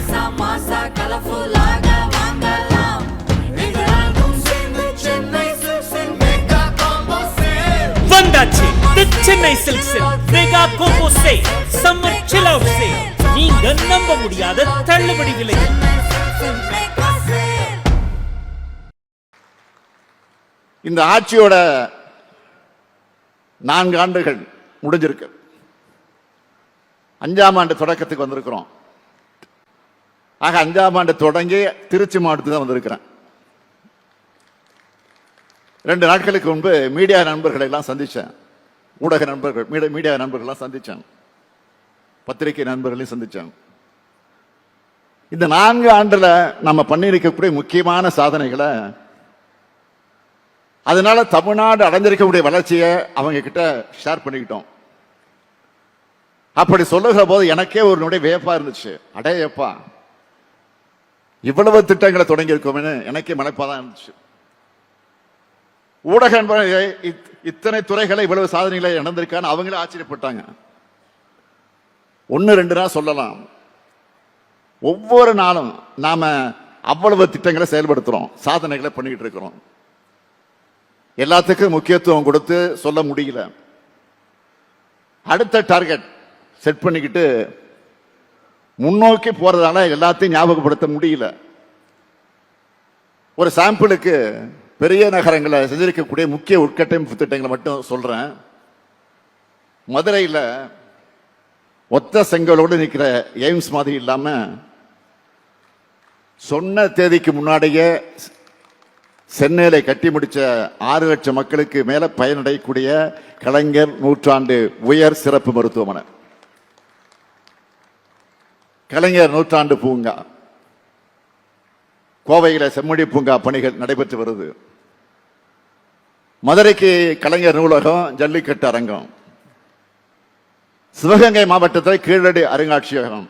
ராசா மாசா கலர்ஃபுல்லாக வாங்கலாம் எங்களாலும் சேர்ந்து சென்னை சில்க்ஸின் மெகா காம்போ சேல் வந்தாச்சு the Chennai சில்க்ஸில் mega combo sale summer chill out sale நீங்க நம்ப முடியாத தள்ளுபடி விலையில் சில்க்ஸின் இந்த ஆட்சியோட நான்கு ஆண்டுகள் முடிஞ்சிருக்கு. அஞ்சாம் ஆண்டு தொடக்கத்துக்கு வந்திருக்கிறோம். ஆக அஞ்சாம் ஆண்டு தொடங்கி திருச்சி மாவட்டத்துக்கு தான் வந்திருக்கிறேன். ரெண்டு நாட்களுக்கு முன்பு மீடியா நண்பர்களை எல்லாம் சந்தித்தேன் ஊடக நண்பர்கள் மீடியா மீடியா நண்பர்கள்லாம் சந்தித்தேன் பத்திரிகை நண்பர்களையும் சந்தித்தேன் இந்த நான்கு ஆண்டில் நம்ம பண்ணியிருக்கக்கூடிய முக்கியமான சாதனைகளை அதனால தமிழ்நாடு அடைஞ்சிருக்கக்கூடிய வளர்ச்சியை அவங்க கிட்ட ஷேர் பண்ணிக்கிட்டோம். அப்படி சொல்லுகிற போது எனக்கே ஒரு நொடி வியப்பா இருந்துச்சு. அடேயப்பா இவ்வளவு திட்டங்களை தொடங்கி இருக்கோம்னு எனக்கே மனப்பாதான் இருந்துச்சு ஊடக இத்- இத்தனை துறைகளை இவ்வளவு சாதனைகளை நடந்திருக்கான்னு அவங்களே ஆச்சரியப்பட்டாங்க. ஒன்று ரெண்டு நாள் சொல்லலாம். ஒவ்வொரு நாளும் நாம அவ்வளவு திட்டங்களை செயல்படுத்துறோம் சாதனைகளை பண்ணிக்கிட்டு இருக்கிறோம். எல்லாத்துக்கும் முக்கியத்துவம் கொடுத்து சொல்ல முடியல. அடுத்த டார்கெட் செட் பண்ணிக்கிட்டு முன்னோக்கி போறதால எல்லாத்தையும் ஞாபகப்படுத்த முடியல. ஒரு சாம்பிளுக்கு பெரிய நகரங்களை செஞ்சிருக்கக்கூடிய முக்கிய உட்கட்டமைப்பு திட்டங்களை மட்டும் சொல்றேன். மதுரையில் ஒத்த செங்கலோடு நிற்கிற எய்ம்ஸ் மாதிரி இல்லாம சொன்ன தேதிக்கு முன்னாடியே சென்னையில் கட்டி முடித்த ஆறு லட்சம் மக்களுக்கு மேலே பயனடையக்கூடிய கலைஞர் நூற்றாண்டு உயர் சிறப்பு மருத்துவமனை. கலைஞர் நூற்றாண்டு பூங்கா. கோவையில் செம்மொழி பூங்கா பணிகள் நடைபெற்று வருது. மதுரைக்கு கலைஞர் நூலகம் ஜல்லிக்கட்டு அரங்கம். சிவகங்கை மாவட்டத்தில் கீழடி அருங்காட்சியகம்.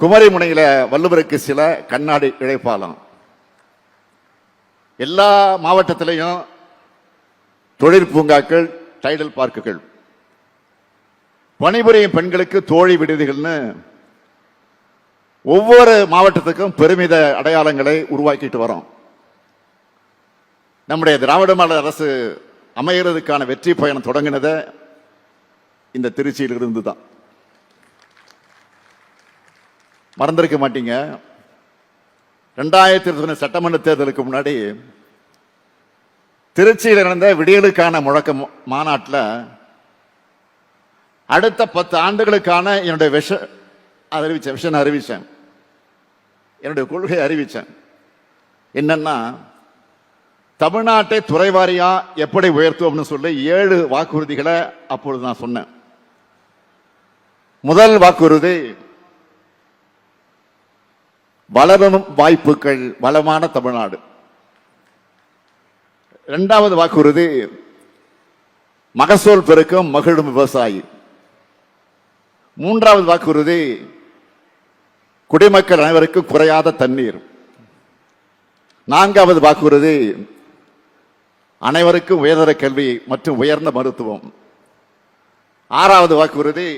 குமரிமுனையில வள்ளுவருக்கு சில கண்ணாடி இழைப்பாலம். எல்லா மாவட்டத்திலையும் தொழில் பூங்காக்கள் டைடல் பார்க்குகள். பணிபுரியும் பெண்களுக்கு தோழி விடுதிகள்னு ஒவ்வொரு மாவட்டத்துக்கும் பெருமித அடையாளங்களை உருவாக்கிட்டு வரோம். நம்முடைய திராவிட மாடல் அரசு அமைகிறதுக்கான வெற்றி பயணம் தொடங்கினத இந்த திருச்சியில் இருந்து தான். மறந்திருக்க மாட்டீங்க. ரெண்டாயிரத்தி இருபத்தி சட்டமன்ற தேர்தலுக்கு முன்னாடி திருச்சியில் நடந்த விடியலுக்கான முழக்க மாநாட்டில் அடுத்த பத்து ஆண்டுகளுக்கான என்னுடைய விஷ அறிவிச்சேன் விஷன் அறிவிச்சேன். என்னுடைய கொள்கையை அறிவிச்சேன். என்னன்னா தமிழ்நாட்டை துறைவாரியா எப்படி உயர்த்துவோம்னு சொல்லி ஏழு வாக்குறுதிகளை அப்பொழுது நான் சொன்னேன். முதல் வாக்குறுதி வளரும் வாய்ப்புகள் வளமான தமிழ்நாடு. இரண்டாவது வாக்குறுதி மகசூல் பெருக்கம் மகிழும் விவசாயி. மூன்றாவது வாக்குறுதி குடிமக்கள் அனைவருக்கும் குறையாத தண்ணீர். நான்காவது வாக்குறுதி அனைவருக்கும் உயர்தர கல்வி மற்றும் உயர்ந்த மருத்துவம். ஆறாவது வாக்குறுதி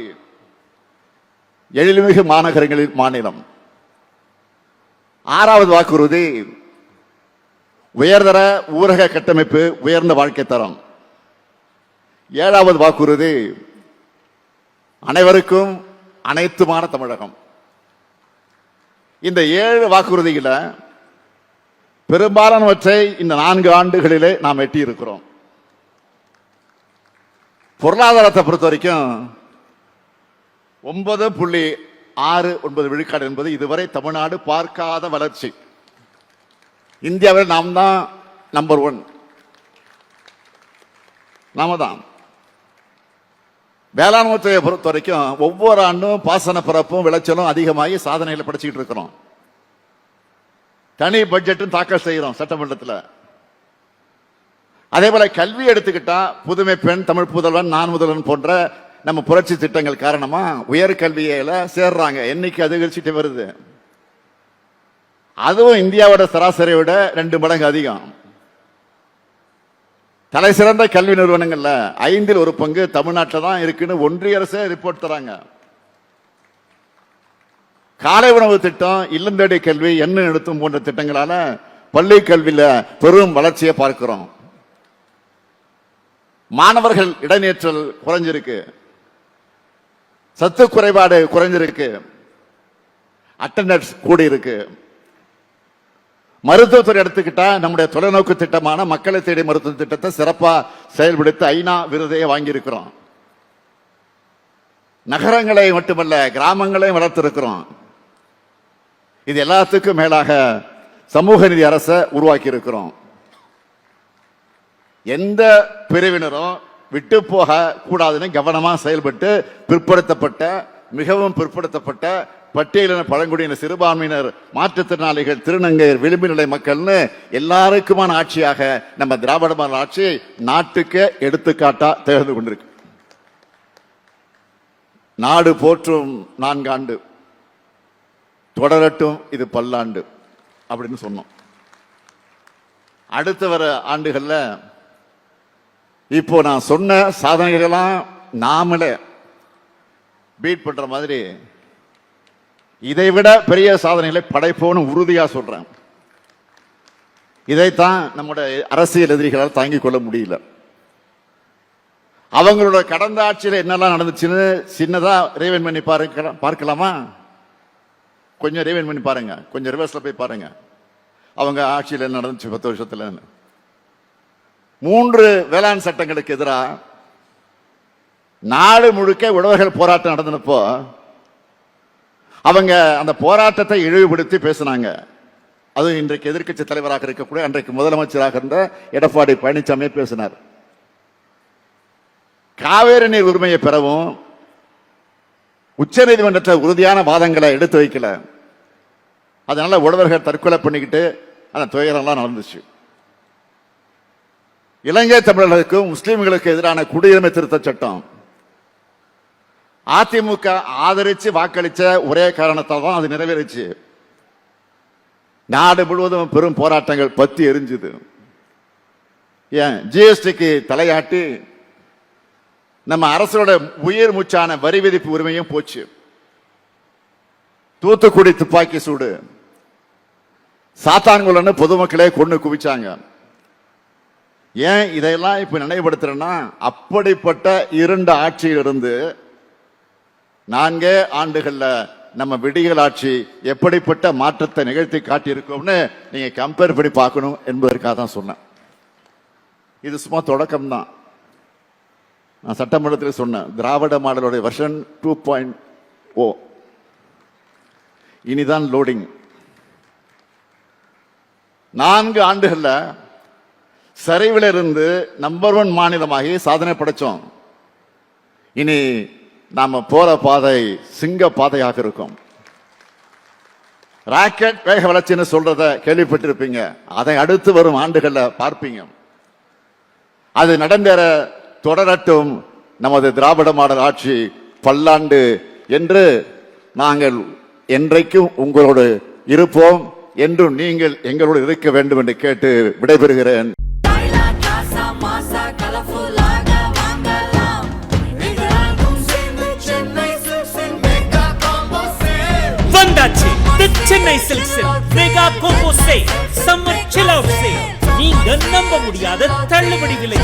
எழில்மிகு மாநகரங்களின் மாநிலம். ஆறாவது வாக்குறுதி உயர்தர ஊரக கட்டமைப்பு உயர்ந்த வாழ்க்கை தரம். ஏழாவது வாக்குறுதி அனைவருக்கும் அனைத்துமான தமிழகம். இந்த ஏழு வாக்குறுதிகளை பெரும்பாலானவற்றை இந்த நான்கு ஆண்டுகளிலே நாம் எட்டியிருக்கிறோம். பொருளாதாரத்தை பொறுத்த வரைக்கும் ஒன்பது புள்ளி ஆறு ஒன்பது விழுக்காடு என்பது இதுவரை தமிழ்நாடு பார்க்காத வளர்ச்சி. இந்தியாவில் நாம் தான் நம்பர் ஒன் நாம தான் வேளாண்மைத்துறையை பொறுத்த வரைக்கும் ஒவ்வொரு ஆண்டும் பாசன பரப்பும் விளைச்சலும் அதிகமாகி சாதனைகளை படைச்சிக்கிட்டு இருக்கிறோம். தனி பட்ஜெட்டும் தாக்கல் செய்கிறோம் சட்டமன்றத்தில். அதே போல கல்வி எடுத்துக்கிட்டா புதுமை பெண் தமிழ் புதல்வன் நான் முதல்வன் போன்ற நம்ம புரட்சி திட்டங்கள் காரணமா உயர்கல்வியில சேர்றாங்க. எண்ணிக்கை அதிகரிச்சுட்டு வருது? அதுவும் இந்தியாவோட சராசரியை விட ரெண்டு மடங்கு அதிகம். தலை சிறந்த கல்வி நிறுவனங்களில் ஐந்தில் ஒரு பங்கு தமிழ்நாட்டில் தான் இருக்குன்னு ஒன்றிய அரசே ரிப்போர்ட் தராங்க. காலை உணவு திட்டம் இல்லம் தேடி கல்வி எண்ணெய் நிறுத்தும் போன்ற திட்டங்களால பள்ளி கல்வியில பெரும் வளர்ச்சியை பார்க்கிறோம். மாணவர்கள் இடைநேற்றல் குறைஞ்சிருக்கு. சத்து குறைபாடு குறைஞ்சிருக்கு. அட்டண்டன்ஸ் கூடி இருக்கு மருத்துவத்துறை எடுத்துக்கிட்டா நம்முடைய தொலைநோக்கு திட்டமான மக்களை தேடி மருத்துவ திட்டத்தை சிறப்பாக செயல்படுத்தி ஐநா விருதையை வாங்கியிருக்கிறோம். நகரங்களை மட்டுமல்ல கிராமங்களையும் வளர்த்திருக்கிறோம். இது எல்லாத்துக்கும் மேலாக சமூக நிதி அரசை உருவாக்கி இருக்கிறோம் எந்த பிரிவினரும் விட்டு போக கூடாதுன்னு கவனமாக செயல்பட்டு பிற்படுத்தப்பட்ட மிகவும் பிற்படுத்தப்பட்ட பட்டியலின பழங்குடியின சிறுபான்மையினர் மாற்றுத்திறனாளிகள் திருநங்கையர் விளிம்பு நிலை மக்கள்னு எல்லாருக்குமான ஆட்சியாக நம்ம திராவிட மாடல் ஆட்சி நாட்டுக்கு எடுத்துக்காட்டா திகழ்ந்து கொண்டிருக்கு. நாடு போற்றும் நான்காண்டு தொடரட்டும் இது பல்லாண்டு அப்படின்னு சொன்னோம். அடுத்த வர ஆண்டுகள்ல இப்போ நான் சொன்ன சாதனைகளெல்லாம் நாமளே பீட் பண்ற மாதிரி இதை விட பெரிய சாதனைகளை படைப்போன்னு உறுதியாக சொல்கிறேன் இதைத்தான் நம்முடைய அரசியல் எதிரிகளால் தாங்கிக் கொள்ள முடியல. அவங்களோட கடந்த ஆட்சியில் என்னெல்லாம் நடந்துச்சுன்னு சின்னதாக ரீவன் பண்ணி பாருங்க பார்க்கலாமா? கொஞ்சம் ரீவன் பண்ணி பாருங்க. கொஞ்சம் ரிவர்ஸில் போய் பாருங்க. அவங்க ஆட்சியில் என்ன நடந்துச்சு பத்து வருஷத்தில்? மூன்று வேளாண் சட்டங்களுக்கு எதிராக நாடு முழுக்க உழவர்கள் போராட்டம் நடந்தப்போ அவங்க அந்த போராட்டத்தை இழிவுபடுத்தி பேசினாங்க. அது இன்றைக்கு எதிர்க்கட்சி தலைவராக இருக்கக்கூடிய அன்றைக்கு முதலமைச்சராக இருந்த எடப்பாடி பழனிசாமி பேசினார். காவேரி நீர் உரிமையை பெறவும் உச்சநீதிமன்றத்தில் உறுதியான வாதங்களை எடுத்து வைக்கல. அதனால உழவர்கள் தற்கொலை பண்ணிக்கிட்டு அந்த துயரம்லாம் நடந்துச்சு. இலங்கை தமிழர்களுக்கும் முஸ்லீம்களுக்கு எதிரான குடியுரிமை திருத்த சட்டம். அதிமுக ஆதரிச்சு வாக்களிச்ச ஒரே காரணத்தால் தான் அது நிறைவேறிச்சு. நாடு முழுவதும் பெரும் போராட்டங்கள் பத்தி எரிஞ்சுது. ஏன்? ஜிஎஸ்டிக்கு தலையாட்டி நம்ம அரசோட உயிர் மூச்சான வரி விதிப்பு உரிமையும் போச்சு. தூத்துக்குடி துப்பாக்கி சூடு. சாத்தான்குளன்னு பொதுமக்களே கொண்டு குவிச்சாங்க. ஏன் இதையெல்லாம் இப்ப நினைவுபடுத்துறேன்னா அப்படிப்பட்ட இரண்டு ஆட்சியிலிருந்து நான்கே ஆண்டுகள்ல நம்ம விடிகள் ஆட்சி எப்படிப்பட்ட மாற்றத்தை நிகழ்த்தி காட்டியிருக்கோம்னு நீங்க கம்பேர் பண்ணி பார்க்கணும் என்பதற்காக தான் சொன்னேன். இது சும்மா தொடக்கம் தான் நான் சட்டமன்றத்தில் சொன்னேன் திராவிட மாடலுடைய வெர்ஷன் டூ பாயிண்ட் ஓ இனிதான் லோடிங் நான்கு ஆண்டுகள்ல சரிவில் இருந்து நம்பர் ஒன் மாநிலமாகி சாதனை படைச்சோம். இனி நாம போற பாதை சிங்க பாதையாக இருக்கும். ராக்கெட் வேக வளர்ச்சின்னு சொல்றத கேள்விப்பட்டிருப்பீங்க. அதை அடுத்து வரும் ஆண்டுகள்ல பார்ப்பீங்க. அது நடந்தேற தொடரட்டும் நமது திராவிட மாடல் ஆட்சி பல்லாண்டு என்று நாங்கள் என்றைக்கும் உங்களோடு இருப்போம் என்றும் நீங்கள் எங்களோடு இருக்க வேண்டும் என்று கேட்டு விடைபெறுகிறேன். சென்னை சில்க்ஸில் mega cocoa sale summer chill out sale நீங்க நம்ப முடியாத தள்ளுபடி விலை